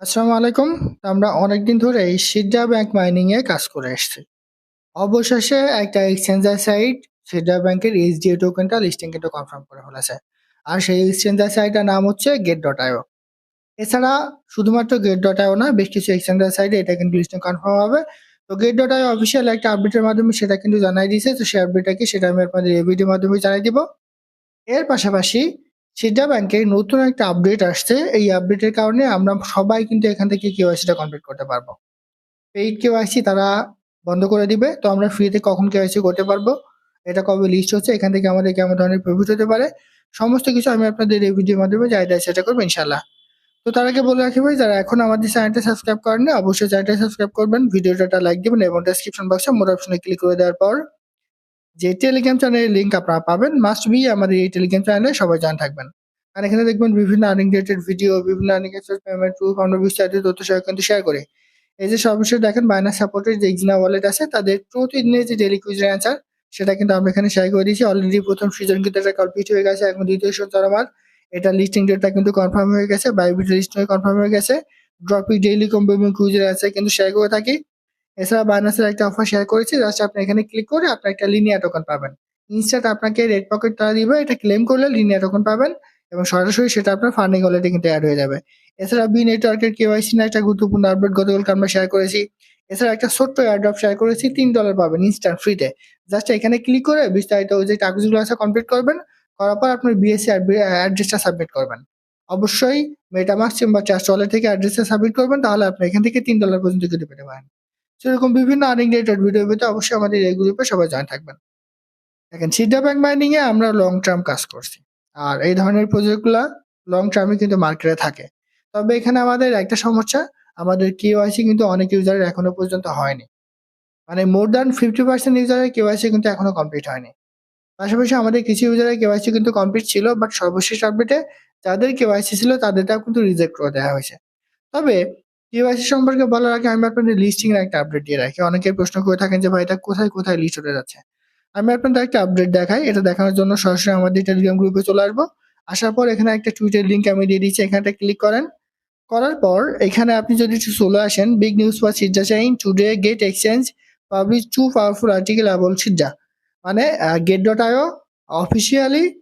আসসালামু আলাইকুম। আমরা অনেকদিন ধরেই সিডা ব্যাংক মাইনিং এ কাজ করে আসছি। অবশেষে একটা এক্সচেঞ্জার সাইট সিডা ব্যাংকের এইচডিএ টোকেনটা লিস্টিং কিন্তু কনফার্ম করে ফেলেছে। আর সেই এক্সচেঞ্জার সাইটটার নাম হচ্ছে get.io এছাড়া শুধুমাত্র get.io না, বেশ কিছু এক্সচেঞ্জার সাইটে এটা কিন্তু লিস্টিং কনফার্ম হবে। তো get.io অফিসিয়াল একটা আপডেটের মাধ্যমে সেটা কিন্তু জানাই দিয়েছে। তো সেই আপডেটটা কি সেটা আমি আপনাদের এই ভিডিওর মাধ্যমে জানাই দিব। এর পাশাপাশি সিডা ব্যাংকের নতুন একটা আপডেট আসছে। এই আপডেটের কারণে আমরা সবাই কিন্তু এখান থেকে কেওয়াইসিটা কমপ্লিট করতে পারব। পেইড কেওয়াইসি তারা বন্ধ করে দিবে। তো আমরা ফ্রিতে কখন কেওয়াইসি করতে পারব, এটা কবে লিস্ট হচ্ছে, এখান থেকে আমাদের কেমন ধরনের প্রফিট হতে পারে, সমস্ত কিছু আমি আপনাদের এই ভিডিওর মাধ্যমে দেওয়ার চেষ্টা করব ইনশাল্লাহ তো তার আগে বলে রাখি ভাই যারা এখন আমাদের চ্যানেলটা সাবস্ক্রাইব করেননি অবশ্যই চ্যানেলটা সাবস্ক্রাইব করবেন, ভিডিওটা লাইক দিবেন এবং ডেসক্রিপশন বক্সে মোর অপশনে ক্লিক করে দেওয়ার পর যে টেলিগ্রাম চ্যানেলের লিঙ্ক আপনারা পাবেন মাস্ট বি আমাদের এই টেলিগ্রাম চ্যানেলে সবাই জয়েন থাকবেন। আর এখানে দেখবেন বিভিন্ন আর্নিং রিলেটেড ভিডিও, বিভিন্ন আর্নিং পেমেন্ট প্রুফ আমরা বিস্তারিত তথ্য সহ কিন্তু শেয়ার করি। এই যে সর্বশেষ দেখেন বাইনান্স সাপোর্টের যে ইগনা ওয়ালেট আছে তাদের প্রতিদিনের যে ডেলি কুইজের অ্যান্সার সেটা কিন্তু আমরা এখানে শেয়ার করে দিয়েছি। অলরেডি প্রথম সিজন কিন্তু এটা কমপ্লিট হয়ে গেছে। এখন দ্বিতীয় সিজন চলমান। এটা লিস্টিং ডেটটা কিন্তু কনফার্ম হয়ে গেছে। বাইবিট লিস্ট কনফার্ম হয়ে গেছে। ড্রপি ডেইলি এবং কুইজের অ্যান্সার কিন্তু শেয়ার করে থাকি। এছাড়া বাইনান্সের একটা অফার শেয়ার করেছি জাস্ট আপনি এখানে ক্লিক করে আপনি একটা লিনিয়ার টোকেন পাবেন। ইনস্ট্যান্ট আপনাকে রেড পকেট তারা দিবে, এটা ক্লেম করলে লিনিয়ার টোকেন পাবেন এবং সরাসরি সেটা আপনার ফান্ডিং ওয়ালেটে কিন্তু অ্যাড হয়ে যাবে। এছাড়া বি নেটওয়ার্কের কেওয়াইসি নিয়ে একটা গুরুত্বপূর্ণ আপডেট গতকালকে আমরা শেয়ার করেছি। এছাড়া একটা ছোট্ট এয়ারড্রপ শেয়ার করেছি $3 পাবেন ইনস্ট্যান্ট ফ্রিতে। জাস্ট এখানে ক্লিক করে বিস্তারিত যে কাগজগুলো আছে কমপ্লিট করবেন। করার পর আপনার বিএসসি অ্যাড্রেসটা সাবমিট করবেন। অবশ্যই মেটামাস্ক কিংবা ট্রাস্ট ওয়ালেট থেকে অ্যাড্রেসটা সাবমিট করবেন, তাহলে আপনি এখান থেকে $3 পর্যন্ত কিন্তু পেতে পারেন। সেরকম বিভিন্ন আর্নিং রিলেটেড ভিডিও পেতে অবশ্যই আমাদের এই গ্রুপে সবাই জয়েন থাকবেন। দেখেন সিডা ব্যাংক মাইনিং এ আমরা লং টার্ম কাজ করছি। আর এই ধরনের প্রজেক্টগুলা লং টার্মে কিন্তু মার্কেটে থাকে। তবে এখানে আমাদের একটা সমস্যা, আমাদের কেওয়াইসি কিন্তু অনেক ইউজারের এখনও পর্যন্ত হয়নি। মানে মোর দ্যান 50% ইউজারের কেওয়াইসি কিন্তু এখনও কমপ্লিট হয়নি। পাশাপাশি আমাদের কিছু ইউজারের কেওয়াইসি কিন্তু কমপ্লিট ছিল বাট সর্বশেষ আপডেটে যাদের কেওয়াইসি ছিল তাদেরটাও কিন্তু রিজেক্ট করে দেওয়া হয়েছে। তবে কেওয়াইসি সম্পর্কে বলার আগে আমি আপনাদের লিস্টিং এর একটা আপডেট দিয়ে রাখি। অনেকে প্রশ্ন করে থাকেন যে ভাই এটা কোথায়, কোথায় লিস্ট হতে যাচ্ছে? আমি আপনাদের একটা আপডেট দেখাই। এটা দেখানোর জন্য সরাসরি আমাদের টেলিগ্রাম গ্রুপে চলে আসব। আসার পর এখানে একটা টুইটের লিংক আমি দিয়ে দিচ্ছি। এখানটা ক্লিক করেন। করার পর এখানে আপনি যদি একটু চলে আসেন big news for Sida saying today gate exchange publish two powerful article about Sida. মানে আ get.io অফিসিয়ালি আ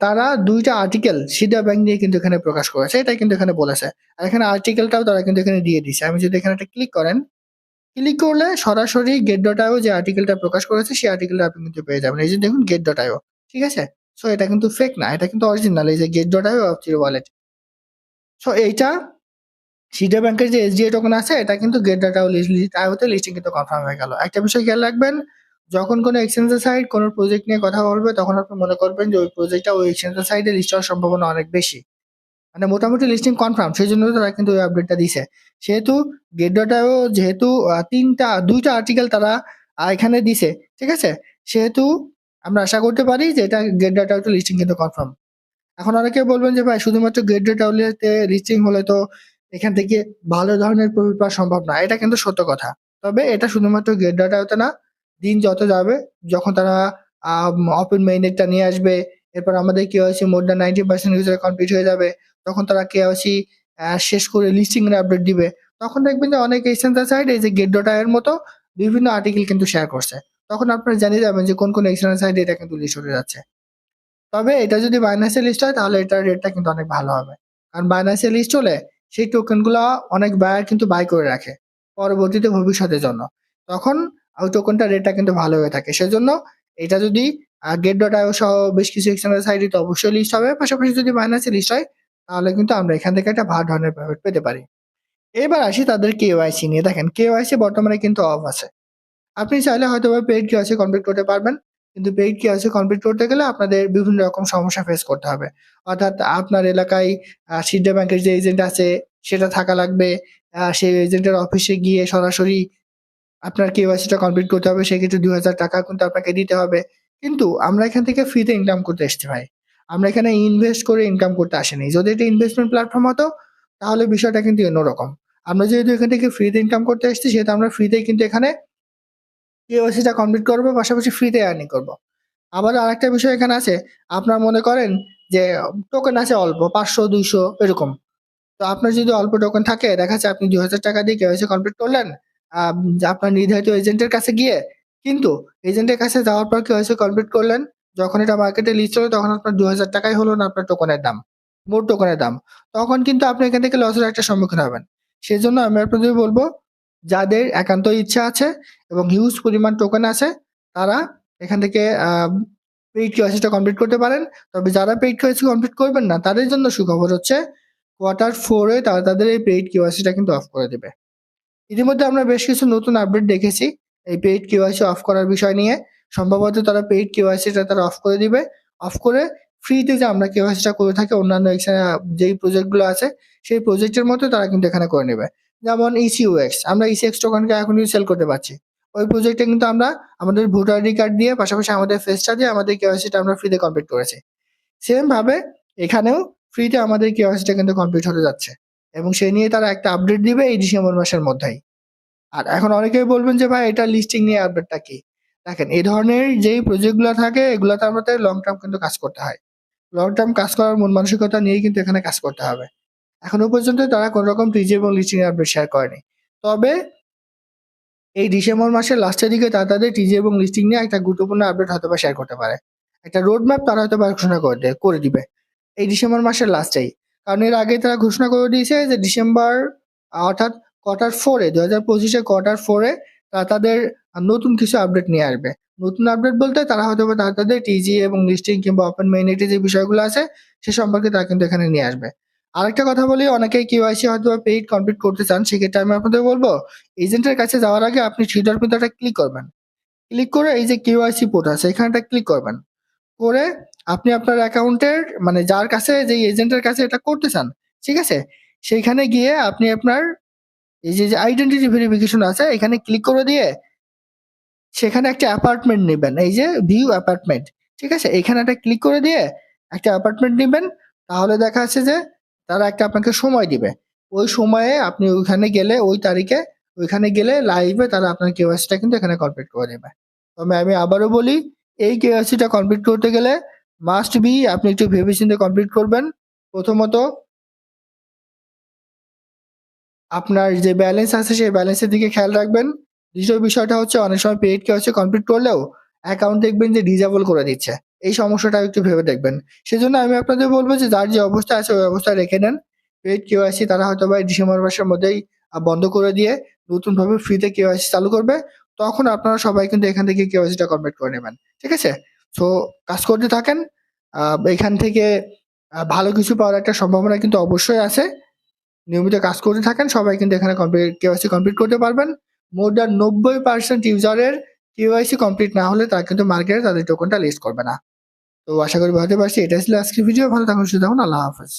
তারা ২ টা আর্টিকেল সিডা ব্যাংক নিয়ে কিন্তু এখানে প্রকাশ করেছে। এটাই কিন্তু এখানে বলেছে। আর এখানে আর্টিকেলটাও তারা কিন্তু এখানে দিয়ে দিছে। আমি যদি এখানে একটা ক্লিক করেন, ক্লিক করলে সরাসরি get.io যে আর্টিকেলটা প্রকাশ করেছে সেই আর্টিকেলটা আপনি কিন্তু পেয়ে যাবেন। এই যে দেখুন get.io ঠিক আছে? সো এটা কিন্তু ফেক না। এটা কিন্তু অরিজিনাল এই যে get.io অফিসিয়াল ওয়ালেট। সো এইটা সিডা ব্যাংকের যে এসডিএ টোকেন আছে এটা কিন্তু গেট get.io লিস্ট তে লিস্টিং কিন্তু কনফার্ম হয়ে গেল। একটা বিষয় খেয়াল রাখবেন যখন কোনো এক্সচেঞ্জের সাইট কোনো প্রজেক্ট নিয়ে কথা বলবে তখন আপনি মনে করবেন যে ওই প্রজেক্টটা ওই এক্সচেঞ্জের সাইটে লিস্ট হওয়ার সম্ভাবনা অনেক বেশি। মানে মোটামুটি লিস্টিং কনফার্ম সেই জন্য তারা কিন্তু ওই আপডেটটা দিছে। সেহেতু get.io যেহেতু তিনটা ৩ টা ২ টা আর্টিকেল তারা এখানে দিছে। ঠিক আছে? সেহেতু আমরা আশা করতে পারি যে এটা get.io তে লিস্টিং কিন্তু কনফার্ম। এখন অনেকে বলবেন যে ভাই শুধুমাত্র get.io তে লিস্টিং হলে তো এখান থেকে ভালো ধরনের প্রফিট পাওয়া সম্ভব না। এটা কিন্তু সত্য কথা। তবে এটা শুধুমাত্র গেট get.io তে না, দিন যত যাবে যখন তারা ওপেন মেইননেটটা নিয়ে আসবে, এরপর আমাদের KYC more than 90% user complete হয়ে যাবে। তখন তারা কেওয়াইসি আ শেষ করে লিস্টিং এর আপডেট দিবে। তখন দেখবেন যে অনেক এক্সচেঞ্জার সাইট এই যে get.io এর মতো বিভিন্ন আর্টিকেল কিন্তু শেয়ার করছে। তখন আপনারা জেনে যাবেন যে কোন, কোন এক্সচেঞ্জার সাইটে এটা কিন্তু লিস্ট হতে যাচ্ছে। তবে এটা যদি বাইন্যান্স লিস্ট হয় তাহলে এটার রেটটা কিন্তু অনেক ভালো হবে। কারণ বাইন্যান্স লিস্ট হলে সেই টোকেনগুলা অনেক বায়ার কিন্তু বাই করে রাখে। পরবর্তীতে ভবিষ্যতের জন্য। তখন ওই টোকেনটার রেটটা কিন্তু ভালো হয়ে থাকে। সেজন্য এটা যদি আ get.io সহ বেশ কিছু এক্সচেঞ্জার সাইটে তো অবশ্যই লিস্ট হবে। পাশাপাশি যদি বাইন্যান্স লিস্ট হয়, তাহলে কিন্তু আমরা এখান থেকে একটা ভালো ধরনের প্রফিট পেতে পারি। এবার আসি তাদের কে কেওয়াইসি নিয়ে। দেখেন কে কেওয়াইসি বর্তমানে কিন্তু অফ আছে। আপনি চাইলে হয়তোবা পেইড কেওয়াইসি কমপ্লিট করতে পারবেন। কিন্তু পেইড কেওয়াইসি কমপ্লিট করতে গেলে আপনাদের বিভিন্ন রকম সমস্যা ফেস করতে হবে। অর্থাৎ আপনার এলাকায় সিডা ব্যাংকের যে এজেন্ট আছে, সেটা থাকা লাগবে। সেই এজেন্টের অফিসে গিয়ে সরাসরি আপনার কেওয়াইসিটা কমপ্লিট করতে হবে। সেক্ষেত্রে ৳২,০০০ কিন্তু আপনাকে দিতে হবে। কিন্তু আমরা এখান থেকে ফ্রিতে ইনকাম করতে এসেছি ভাই। আমরা এখানে ইনভেস্ট করে ইনকাম করতে আসেনি যদি এটা ইনভেস্টমেন্ট প্ল্যাটফর্ম হতো তাহলে বিষয়টা কিন্তু অন্যরকম। আমরা যেহেতু এখান থেকে ফ্রিতে ইনকাম করতে এসেছি সেহেতু আমরা ফ্রিতেই কিন্তু এখানে কেওয়াইসিটা কমপ্লিট করব পাশাপাশি ফ্রিতে আর্নিং করব। আবার আরেকটা বিষয় এখানে আছে, আপনারা মনে করেন যে টোকেন আছে অল্প পাঁচশো দুইশো এরকম। তো আপনার যদি অল্প টোকেন থাকে দেখা যাচ্ছে আপনি দুই হাজার টাকা দিয়ে কেওয়াইসি কমপ্লিট করলেন আপনার নির্ধারিত এজেন্টের কাছে গিয়ে, কিন্তু এজেন্টের কাছে যাওয়ার পর কেওয়াইসি কমপ্লিট করলেন। যখন এটা মার্কেটে লিস্ট হলো, তখন আপনার দু হাজার টাকাই হলো না আপনার টোকনের দাম। মোট টোকনের দাম। তখন কিন্তু আপনি এখান থেকে লসের একটা সম্মুখীন হবেন। সেই জন্য আমি আপনাদের বলব, যাদের একান্ত ইচ্ছা আছে এবং হিউজ পরিমাণ টোকেন আছে, তারা এখান থেকে পেইড কেওয়াইসিটা কমপ্লিট করতে পারেন। তবে যারা পেইড কেওয়াইসি কমপ্লিট করবেন না, তাদের জন্য সুখবর হচ্ছে কোয়ার্টার ফোরে তারা তাদের এই পেইড কেওয়াইসিটা কিন্তু অফ করে দেবে। ইতিমধ্যে আমরা বেশ কিছু নতুন আপডেট দেখেছি এই পেইড কেওয়াইসি অফ করার বিষয় নিয়ে। সম্ভবত তারা পেইড কেওয়াইসিটা তারা অফ করে দিবে। অফ করে ফ্রিতে যে আমরা কেওয়াইসিটা করে থাকি, অন্যান্য এখানে যেই প্রজেক্টগুলো আছে, সেই প্রজেক্টের মতো তারা কিন্তু এখানে করে নেবে। যেমন ইসিউএক্স আমরা E ইসিএক্স টোকেনকে এখন সেল করতে পারছি। ওই প্রজেক্টে কিন্তু আমরা আমাদের ভোটার আইডি কার্ড দিয়ে, পাশাপাশি আমাদের ফেসটা দিয়ে আমাদের কেওয়াইসিটা আমরা ফ্রিতে কমপ্লিট করেছি। সেম ভাবে এখানেও ফ্রিতে আমাদের কেওয়াইসিটা কিন্তু কমপ্লিট হতে যাচ্ছে। এবং সে নিয়ে তারা একটা আপডেট দিবে এই ডিসেম্বর মাসের মধ্যেই। আর এখন অনেকেই বলবেন যে, ভাই, এটা লিস্টিং নিয়ে আপডেটটা কি? দেখেন, এই ধরনের যেই প্রজেক্টগুলো থাকে, এগুলোতে আমাদের লং টার্ম কিন্তু কাজ করতে হয়। লং টার্ম কাজ করার মন মানসিকতা নিয়েই কিন্তু এখানে কাজ করতে হবে। এখনও পর্যন্ত তারা কোনো রকম টিজি এবং লিস্টিং আপডেট শেয়ার করেনি। তবে এই ডিসেম্বর মাসের লাস্টের দিকে তারা তাদের টিজি এবং লিস্টিং নিয়ে একটা গুরুত্বপূর্ণ আপডেট হয়তো বা শেয়ার করতে পারে। একটা রোড ম্যাপ তারা হয়তো বা ঘোষণা করে দে- করে দিবে। এই ডিসেম্বর মাসের লাস্টেই কারণ এর আগে তারা ঘোষণা করে দিয়েছে যে ডিসেম্বর, অর্থাৎ কোয়ার্টার ফোরে দু হাজার পঁচিশে কোয়ার্টার ফোরে তারা তাদের নতুন কিছু আপডেট নিয়ে আসবে। নতুন আপডেট বলতে তারা হয়তো তারা তাদের টিজি এবং লিস্টিং কিংবা ওপেন মেইনেটি যে বিষয়গুলো আছে, সে সম্পর্কে তারা কিন্তু এখানে নিয়ে আসবে। আরেকটা কথা বলি, অনেকেই কেওয়াইসি হয়তো পেইড কমপ্লিট করতে চান, সেক্ষেত্রে আমি আপনাদের বলব, এজেন্টের কাছে যাওয়ার আগে আপনি কিন্তু একটা ক্লিক করবেন। ক্লিক করে এই যে কেওয়াইসি পোর্ট আছে এখানটা ক্লিক করবেন। করে আপনি আপনার অ্যাকাউন্টের মানে যার কাছে যে এজেন্টের কাছে এটা করতে চান, ঠিক আছে? সেইখানে গিয়ে আপনি আপনার এই যে আইডেন্টিটি ভেরিফিকেশন আছে, এখানে ক্লিক করে দিয়ে সেখানে একটা অ্যাপার্টমেন্ট নেবেন। এই যে ভিউ অ্যাপার্টমেন্ট ঠিক আছে? এখানে একটা ক্লিক করে দিয়ে একটা অ্যাপার্টমেন্ট নেবেন। তাহলে দেখা যাচ্ছে যে, তারা একটা আপনাকে সময় দিবে। ওই সময়ে আপনি ওইখানে গেলে, ওই তারিখে ওইখানে গেলে লাইভে তারা আপনার কেওয়াইসিটা কিন্তু এখানে কমপ্লিট করে দেবে তবে আমি আবারও বলি, এই কেওয়াইসিটা কমপ্লিট করতে গেলে মাস্ট বি আপনি একটু ভেবেচিন্তে কমপ্লিট করবেন। প্রথমত, আপনার যে ব্যালেন্স আছে, সেই ব্যালেন্সের দিকে খেয়াল রাখবেন। দ্বিতীয় বিষয়টা হচ্ছে, অনেক সময় পেইড কেওয়াইসি কমপ্লিট করলেও অ্যাকাউন্ট দেখবেন যে ডিজেবল করে দিচ্ছে। এই সমস্যাটা একটু ভেবে দেখবেন। সেজন্য আমি আপনাদের বলব যে, যার যে অবস্থা আছে, ওই অবস্থা রেখে নেন। পেইড কেওয়াইসি তারা হয়তো বা ডিসেম্বর মাসের মধ্যেই বন্ধ করে দিয়ে নতুন ভাবে ফ্রিতে কেওয়াইসি চালু করবে। তখন আপনারা সবাই কিন্তু এখান থেকে কেওয়াইসিটা কমপ্লিট করে নেবেন। ঠিক আছে? সো কাজ করতে থাকেন এখান থেকে ভালো কিছু পাওয়ার একটা সম্ভাবনা কিন্তু অবশ্যই আছে। নিয়মিত কাজ করতে থাকেন, সবাই কিন্তু এখানে কেওয়াইসি কমপ্লিট করতে পারবেন। মোর দ্যান নব্বই পার্সেন্ট ইউজারের কেওয়াইসি কমপ্লিট না হলে তারা কিন্তু মার্কেটে তাদের টোকনটা লিস্ট করবে না। তো আশা করি বুঝতে পারছি এটা ছিল আজকের ভিডিও ভালো থাকুন, সুস্থ আল্লাহ হাফেজ।